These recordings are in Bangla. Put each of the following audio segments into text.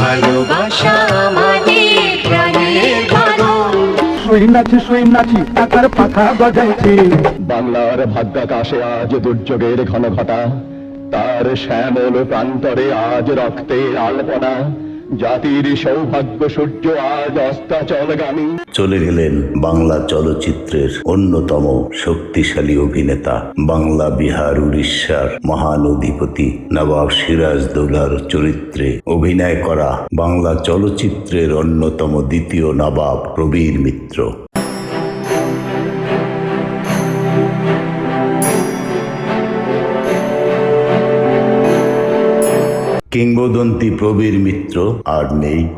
ভালোবাসা আমাদের প্রাণের শুই নাচি শুই নাচি টাকার পাখা গজাইছি বাংলার ভাগ্যাকাশে আজ দুর্যোগের ঘন ঘটা তার শ্যামল প্রান্তরে আজ রক্তের আলপনা। জাতির সৌভাগ্য সূর্য আজ অস্তাচলগামী। চলে গেলেন বাংলা চলচ্চিত্রের অন্যতম শক্তিশালী অভিনেতা, বাংলা বিহার উড়িষ্যার মহান অধিপতি নবাব সিরাজ দৌলার চরিত্রে অভিনয় করা বাংলা চলচ্চিত্রের অন্যতম দ্বিতীয় নবাব প্রবীর মিত্র। কিংবদন্তি প্রবীর মিত্র আর নেই।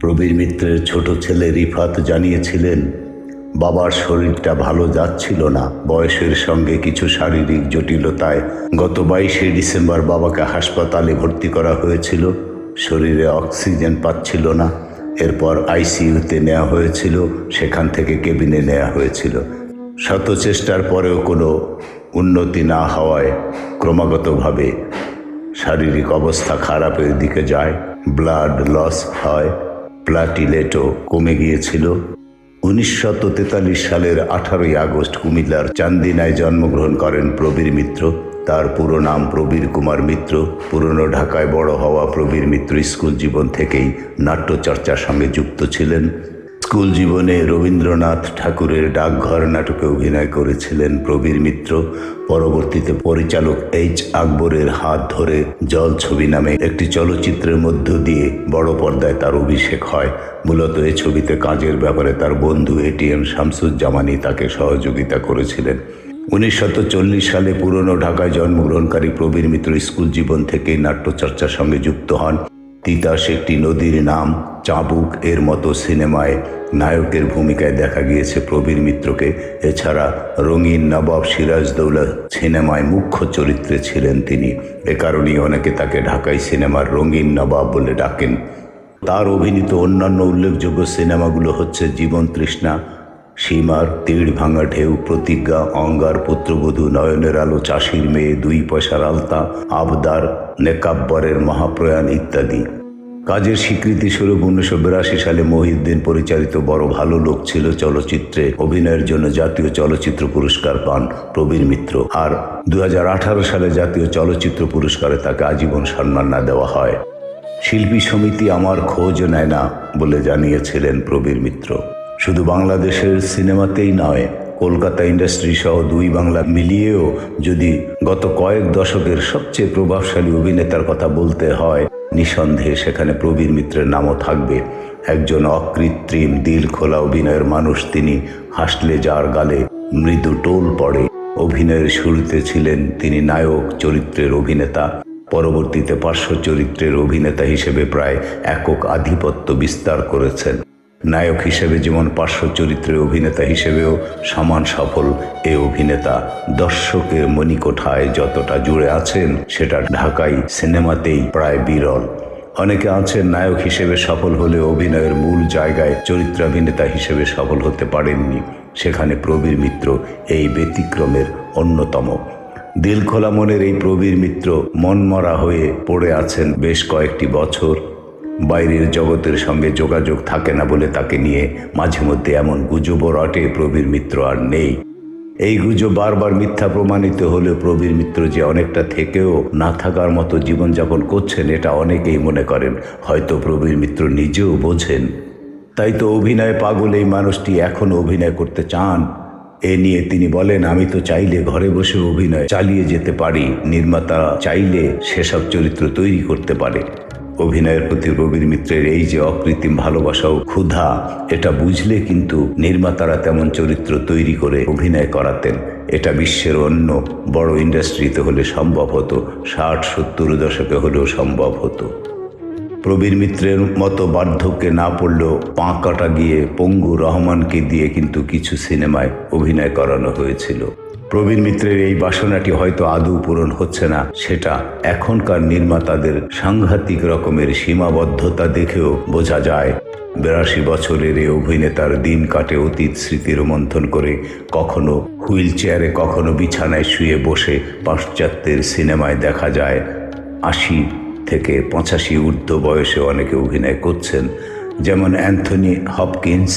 প্রবীর মিত্রের ছোট ছেলে রিফাত জানিয়েছিলেন, বাবার শরীরটা ভালো যাচ্ছিল না। বয়সের সঙ্গে কিছু শারীরিক জটিলতায় গত বাইশে ডিসেম্বর বাবাকে হাসপাতালে ভর্তি করা হয়েছিল। শরীরে অক্সিজেন পাচ্ছিল না। এরপর আইসিইউতে নেওয়া হয়েছিল। সেখান থেকে কেবিনে নেওয়া হয়েছিল। শত চেষ্টার পরেও কোনো উন্নতি না হওয়ায় ক্রমাগতভাবে শারীরিক অবস্থা খারাপের দিকে যায়। ব্লাড লস হয়। প্লাটিলেটও কমে গিয়েছিল। উনিশশো তেতাল্লিশ সালের আঠারোই আগস্ট কুমিল্লার চান্দিনায় জন্মগ্রহণ করেন প্রবীর মিত্র। তার পুরো নাম প্রবীর কুমার মিত্র। পুরনো ঢাকায় বড় হওয়া প্রবীর মিত্র স্কুল জীবন থেকেই নাট্যচর্চার সঙ্গে যুক্ত ছিলেন। স্কুল জীবনে রবীন্দ্রনাথ ঠাকুরের ডাকঘর নাটকে অভিনয় করেছিলেন প্রবীর মিত্র। পরবর্তীতে পরিচালক এইচ আকবরের হাত ধরে জল ছবি নামে একটি চলচ্চিত্রের মধ্য দিয়ে বড় পর্দায় তার অভিষেক হয়। মূলত এই ছবিতে কাজের ব্যাপারে তার বন্ধু এটিএম শামসুজ্জামানি তাকে সহযোগিতা করেছিলেন। উনিশশো চল্লিশ সালে পুরনো ঢাকায় জন্মগ্রহণকারী প্রবীর মিত্র স্কুল জীবন থেকেই নাট্যচর্চার সঙ্গে যুক্ত হন। তিতাস একটি নদীর নাম চাবুক এর মতো সিনেমায় নায়কের ভূমিকায় দেখা গিয়েছে প্রবীর মিত্রকে। এছাড়া রঙিন নবাব সিরাজদৌলা সিনেমায় মুখ্য চরিত্রে ছিলেন তিনি। এ কারণেই অনেকে তাকে ঢাকাই সিনেমার রঙিন নবাব বলে ডাকেন। তার অভিনীত অন্যান্য উল্লেখযোগ্য সিনেমাগুলো হচ্ছে জীবন তৃষ্ণা, সীমার তীড় ভাঙা ঢেউ, প্রতিজ্ঞা, অঙ্গার পুত্রবধূ, নয়নের আলো, চাষির মেয়ে, দুই পয়সার আলতা, আবদার নেকাব্বরের মহাপ্রয়াণ ইত্যাদি। কাজের স্বীকৃতি স্বরূপ উনিশশো বিরাশি সালে মহিউদ্দিন পরিচালিত বড় ভালো লোক ছিল চলচ্চিত্রে অভিনয়ের জন্য জাতীয় চলচ্চিত্র পুরস্কার পান প্রবীর মিত্র। আর দু হাজার আঠারো সালে জাতীয় চলচ্চিত্র পুরস্কারে তাকে আজীবন সম্মাননা দেওয়া হয়। শিল্পী সমিতি আমার খোঁজ নেয় না বলে জানিয়েছিলেন প্রবীর মিত্র। শুধু বাংলাদেশের সিনেমাতেই নয় কলকাতা ইন্ডাস্ট্রি সহ দুই বাংলা মিলিয়েও যদি গত কয়েক দশকের সবচেয়ে প্রভাবশালী অভিনেতার কথা বলতে হয়, নিঃসন্দেহে সেখানে প্রবীর মিত্রের নামও থাকবে। একজন অকৃত্রিম দিল খোলা অভিনয়ের মানুষ তিনি হাসলে যার গালে মৃদু টোল পড়ে। অভিনয়ের শুরুতে ছিলেন তিনি নায়ক চরিত্রের অভিনেতা। পরবর্তীতে পার্শ্ব চরিত্রের অভিনেতা হিসেবে প্রায় একক আধিপত্য বিস্তার করেছেন। নায়ক হিসেবে যেমন পার্শ্ব চরিত্রে অভিনেতা হিসেবেও সমান সফল এ অভিনেতা। দর্শকের মণিকোঠায় যতটা জুড়ে আছেন, সেটা ঢাকাই সিনেমাতেই প্রায় বিরল। অনেকে আছেন নায়ক হিসেবে সফল হলে অভিনয়ের মূল জায়গায় চরিত্রাভিনেতা হিসেবে সফল হতে পারেননি। সেখানে প্রবীর মিত্র এই ব্যতিক্রমের অন্যতম। দিলখোলা মনের এই প্রবীর মিত্র মনমরা হয়ে পড়ে আছেন বেশ কয়েকটি বছর। বাইরের জগতের সঙ্গে যোগাযোগ থাকে না বলে তাকে নিয়ে মাঝে মধ্যে এমন গুজবও রটে প্রবীর মিত্র আর নেই। এই গুজব বারবার মিথ্যা প্রমাণিত হলেও প্রবীর মিত্র যে অনেকটা থেকেও না থাকার মতো জীবনযাপন করছেন, এটা অনেকেই মনে করেন, হয়তো প্রবীর মিত্র নিজেও বোঝেন। তাই তো অভিনয় পাগল এই মানুষটি এখনও অভিনয় করতে চান। এ নিয়ে তিনি বলেন, আমি তো চাইলে ঘরে বসে অভিনয় চালিয়ে যেতে পারি। নির্মাতা চাইলে সেসব চরিত্র তৈরি করতে পারে। অভিনয়ের প্রতি রবীর মিত্রের এই যে অকৃত্রিম ভালোবাসা ও ক্ষুধা, এটা বুঝলে কিন্তু নির্মাতারা তেমন চরিত্র তৈরি করে অভিনয় করাতেন। এটা বিশ্বের অন্য বড় ইন্ডাস্ট্রিতে হলে সম্ভব হতো, ষাট, সত্তর দশকে হলেও সম্ভব হতো। প্রবীর মিত্রের মতো বার্ধক্যে না পড়লেও পা কাটা গিয়ে পঙ্গু রহমানকে দিয়ে কিন্তু কিছু সিনেমায় অভিনয় করানো হয়েছিল। প্রবীর মিত্রের এই বাসনাটি হয়তো আদৌ পূরণ হচ্ছে না, সেটা এখনকার নির্মাতাদের সাংঘাতিক রকমের সীমাবদ্ধতা দেখেও বোঝা যায়। বিরাশি বছরের এই অভিনেতার দিন কাটে অতীত স্মৃতি রোমন্থন করে, কখনো হুইল চেয়ারে কখনো বিছানায় শুয়ে বসে পাশ্চাত্যের সিনেমায় দেখা যায়। আশি থেকে পঁচাশি ঊর্ধ্ব বয়সে অনেকে অভিনয় করছেন, যেমন অ্যান্থনি হপকিন্স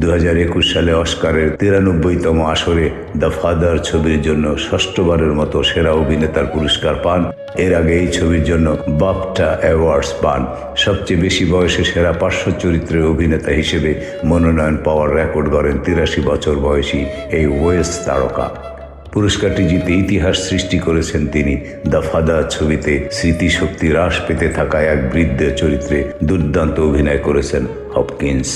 দু হাজার একুশ সালে অস্কারের তিরানব্বইতম আসরে দ্য ফাদার ছবির জন্য ষষ্ঠবারের মতো সেরা অভিনেতার পুরস্কার পান। এর আগে এই ছবির জন্য বাপটা অ্যাওয়ার্ডস পান। সবচেয়ে বেশি বয়সে সেরা পার্শ্ব চরিত্রের অভিনেতা হিসেবে মনোনয়ন পাওয়ার রেকর্ড গড়েন তিরাশি বছর বয়সী এই ওয়েস তারকা। পুরস্কারটি জিতে ইতিহাস সৃষ্টি করেছেন তিনি। দ্য ফাদার ছবিতে স্মৃতিশক্তি হ্রাস পেতে থাকা এক বৃদ্ধের চরিত্রে দুর্দান্ত অভিনয় করেছেন হপকিন্স।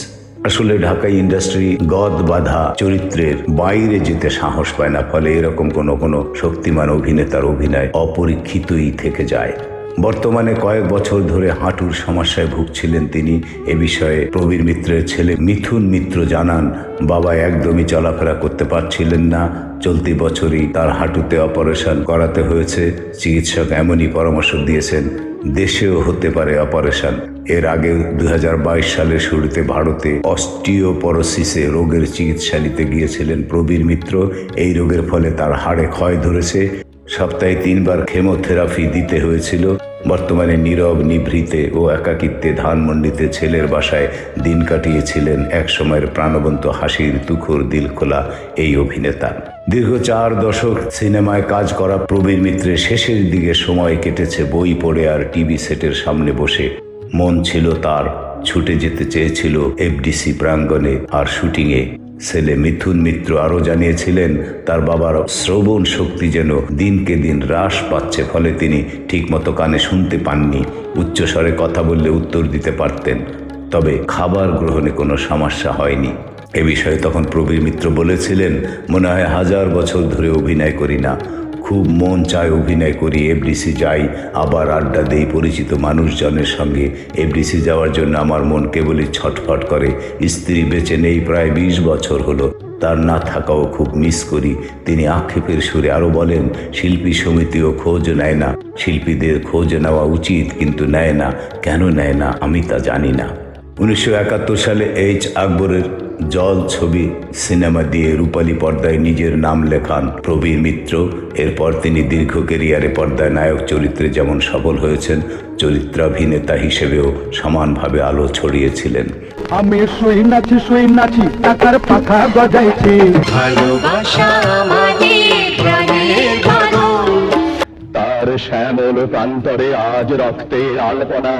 আসলে ঢাকাই ইন্ডাস্ট্রি গদ বাধা চরিত্রের বাইরে যেতে সাহস পায় না, ফলে এরকম কোনো কোনো শক্তিমান অভিনেতার অভিনয় অপরীক্ষিতই থেকে যায়। বর্তমানে কয়েক বছর ধরে হাঁটুর সমস্যায় ভুগছিলেন তিনি। এ বিষয়ে প্রবীর মিত্রের ছেলে মিথুন মিত্র জানান, বাবা একদমই চলাফেরা করতে পারছিলেন না। চলতি বছরই তার হাঁটুতে অপারেশন করাতে হয়েছে। চিকিৎসক এমনই পরামর্শ দিয়েছেন, দেশেও হতে পারে অপারেশন। এর আগে দুই হাজার বাইশ সালের শুরুতে ভারতে অস্টিওপরোসিসে রোগের চিকিৎসা নিতে গিয়েছিলেন প্রবীর মিত্র। এই রোগের ফলে তার হাড়ে ক্ষয় ধরেছে। সপ্তাহে তিনবার কেমোথেরাপি দিতে হয়েছিল। বর্তমানে নীরব, নিভৃতে ও একাকিত্বে ধানমন্ডিতে ছেলের বাসায় দিন কাটিয়েছিলেন এক সময়ের প্রাণবন্ত হাসির তুখুর দিলখোলা এই অভিনেতা। দীর্ঘ চার দশক সিনেমায় কাজ করা প্রবীর মিত্রের শেষের দিকে সময় কেটেছে বই পড়ে আর টিভি সেটের সামনে বসে। মন ছিল তার, ছুটে যেতে চেয়েছিল এফডিসি প্রাঙ্গণে। আর শুটিংয়ে ছেলে মিথুন মিত্র আরও জানিয়েছিলেন, তার বাবার শ্রবণ শক্তি যেন দিনকে দিন হ্রাস পাচ্ছে, ফলে তিনি ঠিকমতো কানে শুনতে পাননি, উচ্চস্বরে কথা বললে উত্তর দিতে পারতেন। তবে খাবার গ্রহণে কোনো সমস্যা হয়নি। এ বিষয়ে তখন প্রবীর মিত্র বলেছিলেন, মনে হয় হাজার বছর ধরে অভিনয় করি না। খুব মন চায় অভিনয় করি। এফডিসি যাই, আবার আড্ডা দেই পরিচিত মানুষজনের সঙ্গে। এফডিসি যাওয়ার জন্য আমার মন কেবলই ছটফট করে। স্ত্রী বেঁচে নেই প্রায় বিশ বছর হলো। তার না থাকাও খুব মিস করি। তিনি আক্ষেপের সুরে আরও বলেন, শিল্পী সমিতিও খোঁজ নেয় না। শিল্পীদের খোঁজ নেওয়া উচিত কিন্তু নেয় না। কেন নেয় না? আমি তা জানি না। উনিশশো একাত্তর সালে এইচ আকবরের জল ছবি সিনেমা দিয়ে রূপালী পর্দায় নিজের নাম লেখান প্রবীর মিত্র। এরপর তিনি দীর্ঘ কেরিয়ারে পর্দায় নায়ক চরিত্রে যেমন সফল হয়েছেন চরিত্রাভিনেতা হিসেবেও সমানভাবে আলো ছড়িয়েছিলেন। আমি শুই নাচি শুই নাচি টাকার পাখা গজাইছি। ভালোবাসা বাঁধন তার শ্যামল প্রান্তরে আজ রক্তের আলপনা।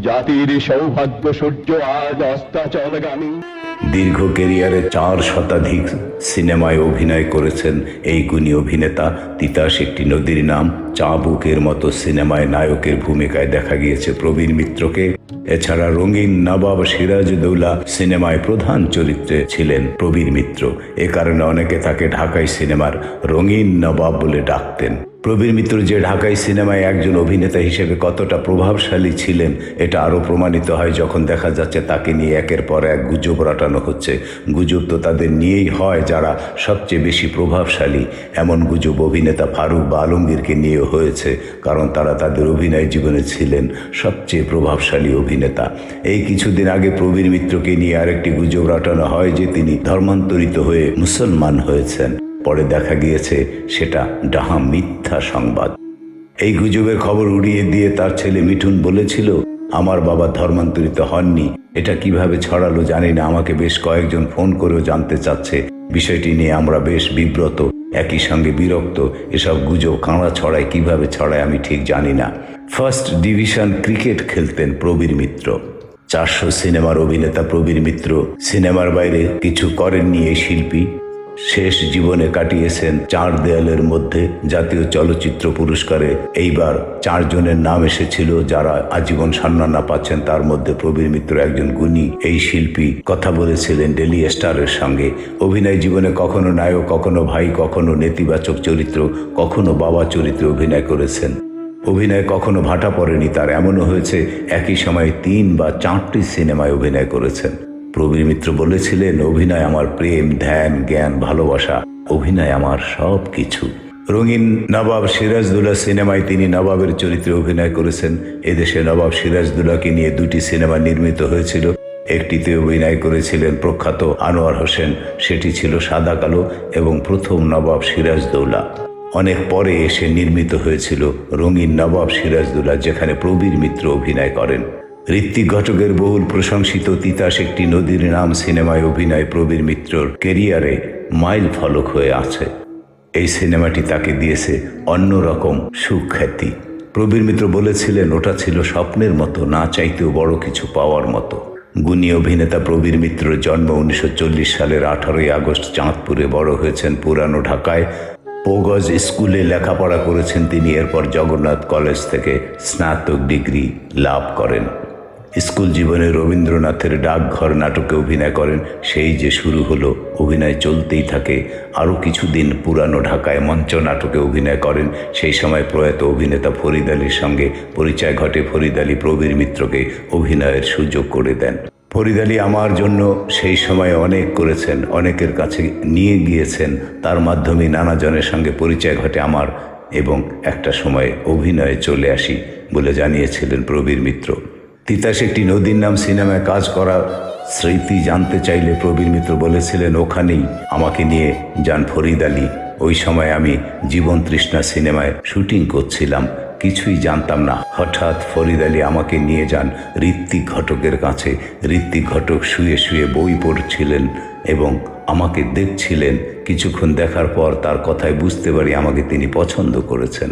জাতির সৌভাগ্য সূর্য আজ অস্তাচলগামী। দীর্ঘ কেরিয়ারে চার শতাধিক সিনেমায় অভিনয় করেছেন। এই গুণী অভিনেতা তিতাস একটি নদীর নাম চাবুকের মতো সিনেমায় নায়কের ভূমিকায় দেখা গিয়েছে প্রবীর মিত্রকে। এছাড়া রঙিন নবাব সিরাজউদ্দৌলা সিনেমায় প্রধান চরিত্রে ছিলেন প্রবীর মিত্র। এ কারণে অনেকে তাকে ঢাকায় সিনেমার রঙিন নবাব বলে ডাকতেন। প্রবীর মিত্র যে ঢাকাই সিনেমায় একজন অভিনেতা হিসেবে কতটা প্রভাবশালী ছিলেন, এটা আরও প্রমাণিত হয় যখন দেখা যাচ্ছে তাকে নিয়ে একের পর এক গুজব রটানো হচ্ছে। গুজব তো তাদের নিয়েই হয় যারা সবচেয়ে বেশি প্রভাবশালী। এমন গুজব অভিনেতা ফারুক বা আলমগীরকে নিয়েও হয়েছে, কারণ তারা তাদের অভিনয় জীবনে ছিলেন সবচেয়ে প্রভাবশালী অভিনেতা। এই কিছুদিন আগে প্রবীর মিত্রকে নিয়ে আরেকটি গুজব রটানো হয় যে তিনি ধর্মান্তরিত হয়ে মুসলমান হয়েছেন। পরে দেখা গিয়েছে সেটা ডাহা মিথ্যা সংবাদ। এই গুজবের খবর উড়িয়ে দিয়ে তার ছেলে মিঠুন বলেছিল, আমার বাবা ধর্মান্তরিত হননি। এটা কীভাবে ছড়ালো জানি না। আমাকে বেশ কয়েকজন ফোন করেও জানতে চাচ্ছে। বিষয়টি নিয়ে আমরা বেশ বিব্রত, একই সঙ্গে বিরক্ত। এসব গুজব কাঁড়া ছড়ায় কীভাবে ছড়ায় আমি ঠিক জানি না। ফার্স্ট ডিভিশন ক্রিকেট খেলতেন প্রবীর মিত্র। চারশো সিনেমার অভিনেতা প্রবীর মিত্র সিনেমার বাইরে কিছু করেননি এই শিল্পী। শেষ জীবনে কাটিয়েছেন চার দেয়ালের মধ্যে জাতীয় চলচ্চিত্র পুরস্কারে। এইবার চারজনের নাম এসেছিল যারা আজীবন সম্মাননা পাচ্ছেন তার মধ্যে প্রবীর মিত্র একজন গুণী। এই শিল্পী কথা বলেছিলেন ডেলি স্টারের সঙ্গে। অভিনয় জীবনে কখনো নায়ক, কখনো ভাই, কখনো নেতিবাচক চরিত্র, কখনো বাবা চরিত্রে অভিনয় করেছেন। অভিনয় কখনো ভাটা পড়েনি, তার এমনও হয়েছে, একই সময়ে তিন বা চারটি সিনেমায় অভিনয় করেছেন। প্রবীর মিত্র বলেছিলেন, অভিনয় আমার প্রেম, ধ্যান, জ্ঞান, ভালোবাসা, অভিনয় আমার সব কিছু রঙিন নবাব সিরাজদুল্লাহ সিনেমায় তিনি নবাবের চরিত্রে অভিনয় করেছেন। এদেশে নবাব সিরাজদুল্লাহকে নিয়ে দুটি সিনেমা নির্মিত হয়েছিল। একটিতে অভিনয় করেছিলেন প্রখ্যাত আনোয়ার হোসেন, সেটি ছিল সাদা কালো এবং প্রথম নবাব সিরাজদৌলা। অনেক পরে এসে নির্মিত হয়েছিল রঙিন নবাব সিরাজদুল্লাহ যেখানে প্রবীর মিত্র অভিনয় করেন। ঋত্বিক ঘটকের বহুল প্রশংসিত তিতাস একটি নদীর নাম সিনেমায় অভিনয় প্রবীর মিত্রর কেরিয়ারে মাইল ফলক হয়ে আছে। এই সিনেমাটি তাকে দিয়েছে অন্যরকম সুখ্যাতি। প্রবীর মিত্র বলেছিলেন, ওটা ছিল স্বপ্নের মতো, না চাইতেও বড় কিছু পাওয়ার মতো। গুণী অভিনেতা প্রবীর মিত্রর জন্ম উনিশশো চল্লিশ সালের আঠারোই আগস্ট চাঁদপুরে বড় হয়েছেন পুরানো ঢাকায়। পোগজ স্কুলে লেখাপড়া করেছেন তিনি, এরপর জগন্নাথ কলেজ থেকে স্নাতক ডিগ্রি লাভ করেন। স্কুল জীবনে রবীন্দ্রনাথের ডাকঘর নাটকে অভিনয় করেন, সেই যে শুরু হলো, অভিনয় চলতেই থাকে। আরও কিছুদিন পুরানো ঢাকায় মঞ্চ নাটকে অভিনয় করেন, সেই সময় প্রয়াত অভিনেতা ফরিদ আলীর সঙ্গে পরিচয় ঘটে ফরিদ আলী প্রবীর মিত্রকে অভিনয়ের সুযোগ করে দেন। ফরিদ আলী আমার জন্য সেই সময় অনেক করেছেন, অনেকের কাছে নিয়ে গিয়েছেন। তার মাধ্যমে নানাজনের সঙ্গে পরিচয় ঘটে আমার এবং একটা সময় অভিনয়ে চলে আসি বলে জানিয়েছিলেন প্রবীর মিত্র। তিতাস একটি নদীর নাম সিনেমায় কাজ করা স্মৃতি জানতে চাইলে প্রবীর মিত্র বলেছিলেন, ওখানেই আমাকে নিয়ে যান ফরিদ আলী। ওই সময় আমি জীবন তৃষ্ণা সিনেমায় শুটিং করছিলাম, কিছুই জানতাম না। হঠাৎ ফরিদ আলী আমাকে নিয়ে যান ঋত্বিক ঘটকের কাছে। ঋত্বিক ঘটক শুয়ে শুয়ে বই পড়ছিলেন এবং আমাকে দেখছিলেন। কিছুক্ষণ দেখার পর তার কথায় বুঝতে পারি আমাকে তিনি পছন্দ করেছেন।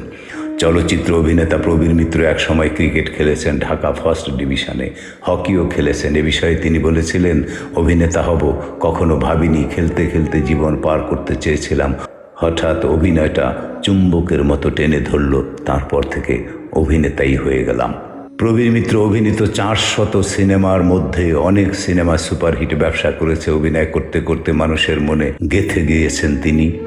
চলচ্চিত্র অভিনেতা প্রবীর মিত্র একসময় ক্রিকেট খেলেছেন ঢাকা ফার্স্ট ডিভিশনে। হকিও খেলেছেন। এ বিষয়ে তিনি বলেছিলেন, অভিনেতা হব, কখনো ভাবিনি, খেলতে খেলতে জীবন পার করতে চেয়েছিলাম। হঠাৎ অভিনয়টা চুম্বকের মতো টেনে ধরল, তারপর থেকে অভিনেতাই হয়ে গেলাম। প্রবীর মিত্র অভিনীত চারশত সিনেমার মধ্যে অনেক সিনেমা সুপারহিট ব্যবসা করেছে। অভিনয় করতে করতে মানুষের মনে গেথে গিয়েছেন তিনি।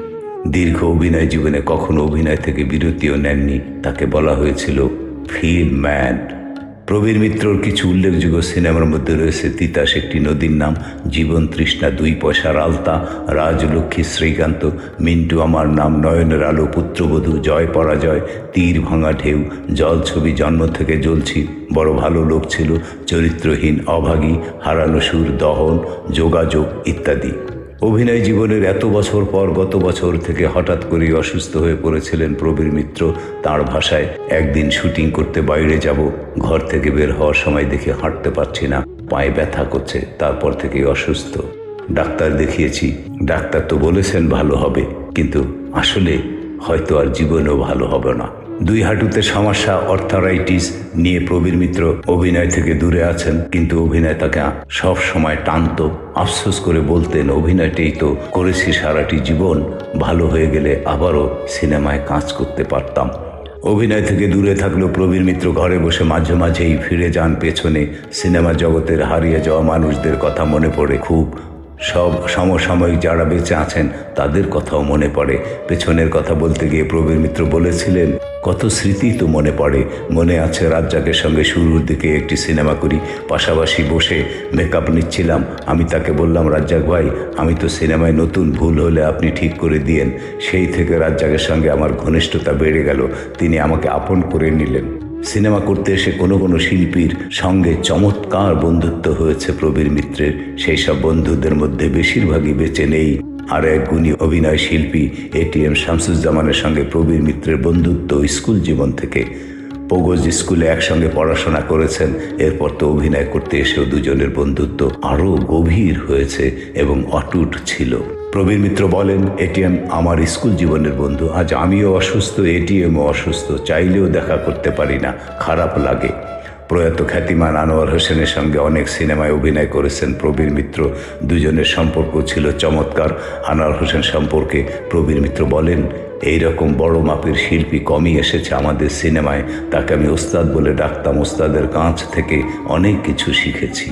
দীর্ঘ অভিনয় জীবনে কখনো অভিনয় থেকে বিরতিও নেননি। তাকে বলা হয়েছিল ফিল্ম ম্যান। প্রবীর মিত্রর কিছু উল্লেখযোগ্য সিনেমার মধ্যে রয়েছে তিতাস একটি নদীর নাম, জীবন তৃষ্ণা দুই পয়সার আলতা, রাজলক্ষ্মী শ্রীকান্ত, মিন্টু আমার নাম, নয়নের আলো, পুত্রবধূ, জয় পরাজয়, তীর ভাঙা ঢেউ, জল ছবি জন্ম থেকে জ্বলছি, বড় ভালো লোক ছিল, চরিত্রহীন, অভাগী, হারানো সুর, দহন, যোগাযোগ ইত্যাদি। অভিনয় জীবনের এত বছর পর গত বছর থেকে হঠাৎ করেই অসুস্থ হয়ে পড়েছিলেন প্রবীর মিত্র। তার ভাষায়, একদিন শুটিং করতে বাইরে যাব। ঘর থেকে বের হওয়ার সময় দেখে হাঁটতে পারছি না। পায়ে ব্যথা করছে। তারপর থেকে অসুস্থ। ডাক্তার দেখিয়েছি। ডাক্তার তো বলেছেন ভালো হবে। কিন্তু আসলে হয়তো আর জীবনেও ভালো হবে না। দুই হাঁটুতে সমস্যা, অর্থারাইটিস নিয়ে প্রবীর মিত্র অভিনয় থেকে দূরে আছেন। কিন্তু অভিনয় তাকে সব সময় টানত, আফসোস করে বলতেন, অভিনয়টাই তো করেছি সারাটি জীবন, ভালো হয়ে গেলে আবারও সিনেমায় কাজ করতে পারতাম। অভিনয় থেকে দূরে থাকলেও প্রবীর মিত্র ঘরে বসে মাঝে মাঝেই ফিরে যান পেছনে। সিনেমা জগতের হারিয়ে যাওয়া মানুষদের কথা মনে পড়ে। খুব সব সমসাময়িক যারা বেঁচে আছেন, তাদের কথাও মনে পড়ে। পেছনের কথা বলতে গিয়ে প্রবীর মিত্র বলেছিলেন কত স্মৃতি তো মনে পড়ে। মনে আছে রাজ্জাকের সঙ্গে শুরুর দিকে একটি সিনেমা করি। পাশাপাশি বসে মেকআপ নিচ্ছিলাম। আমি তাকে বললাম, রাজ্জাক ভাই, আমি তো সিনেমায় নতুন ভুল হলে আপনি ঠিক করে দিয়েন। সেই থেকে রাজ্জাকের সঙ্গে আমার ঘনিষ্ঠতা বেড়ে গেল। তিনি আমাকে আপন করে নিলেন। সিনেমা করতে এসে কোনো কোনো শিল্পীর সঙ্গে চমৎকার বন্ধুত্ব হয়েছে প্রবীর মিত্রের। সেই সব বন্ধুদের মধ্যে বেশিরভাগই বেঁচে নেই। আর এক গুণী অভিনয় শিল্পী এটিএম শামসুজ্জামানের সঙ্গে প্রবীর মিত্রের বন্ধুত্ব স্কুল জীবন থেকে। পোগজ স্কুলে একসঙ্গে পড়াশোনা করেছেন, এরপর তো অভিনয় করতে এসেও দুজনের বন্ধুত্ব আরও গভীর হয়েছে এবং অটুট ছিল। প্রবীর মিত্র বলেন এটিএম আমার স্কুল জীবনের বন্ধু, আজ আমিও অসুস্থ এটিএমও অসুস্থ, চাইলেও দেখা করতে পারি না, খারাপ লাগে। প্রয়াত খ্যাতিমান আনোয়ার হোসেনের সঙ্গে অনেক সিনেমায় অভিনয় করেছেন। প্রবীর মিত্র দুজনের সম্পর্ক ছিল চমৎকার। আনোয়ার হোসেন সম্পর্কে প্রবীর মিত্র বলেন এই রকম বড় মাপের শিল্পী কমই এসেছে আমাদের সিনেমায়। তাকে আমি ওস্তাদ বলে ডাকতাম, ওস্তাদের কাছ থেকে অনেক কিছু শিখেছি।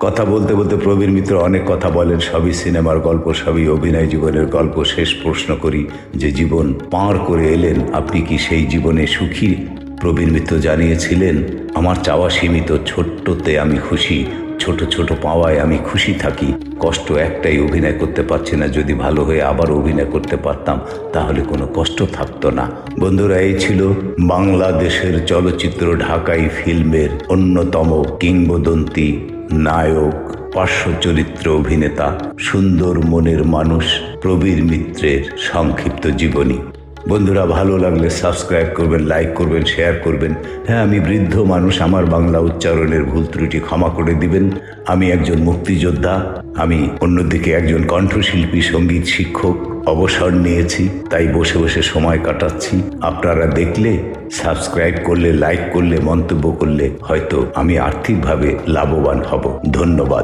কথা বলতে বলতে প্রবীর মিত্র অনেক কথা বলেন। সবই সিনেমার গল্প, সবই অভিনয় জীবনের গল্প। শেষ প্রশ্ন করি যে, জীবন পার করে এলেন, আপনি কি সেই জীবনে সুখী প্রবীর মিত্র জানিয়েছিলেন, আমার চাওয়া সীমিত, ছোট্টতে আমি খুশি, ছোট ছোট পাওয়ায় আমি খুশি থাকি। কষ্ট একটাই অভিনয় করতে পারছি না, যদি ভালো হয়ে আবার অভিনয় করতে পারতাম, তাহলে কোনো কষ্ট থাকতো না। বন্ধুরা, এই ছিল বাংলাদেশের চলচ্চিত্র ঢাকাই ফিল্মের অন্যতম কিংবদন্তি নায়ক, পার্শ্ব চরিত্র অভিনেতা, সুন্দর মনের মানুষ প্রবীর মিত্রের সংক্ষিপ্ত জীবনী। বন্ধুরা, ভালো লাগলে সাবস্ক্রাইব করবেন লাইক করবেন শেয়ার করবেন। হ্যাঁ আমি বৃদ্ধ মানুষ, আমার বাংলা উচ্চারণের ভুল ত্রুটি ক্ষমা করে দিবেন। আমি একজন মুক্তিযোদ্ধা, আমি অন্যদিকে একজন কণ্ঠশিল্পী, সংগীত শিক্ষক। অবসর নিয়েছি, তাই বসে বসে সময় কাটাচ্ছি। আপনারা দেখলে সাবস্ক্রাইব করলে লাইক করলে, মন্তব্য করলে হয়তো আমি আর্থিকভাবে লাভবান হব। ধন্যবাদ।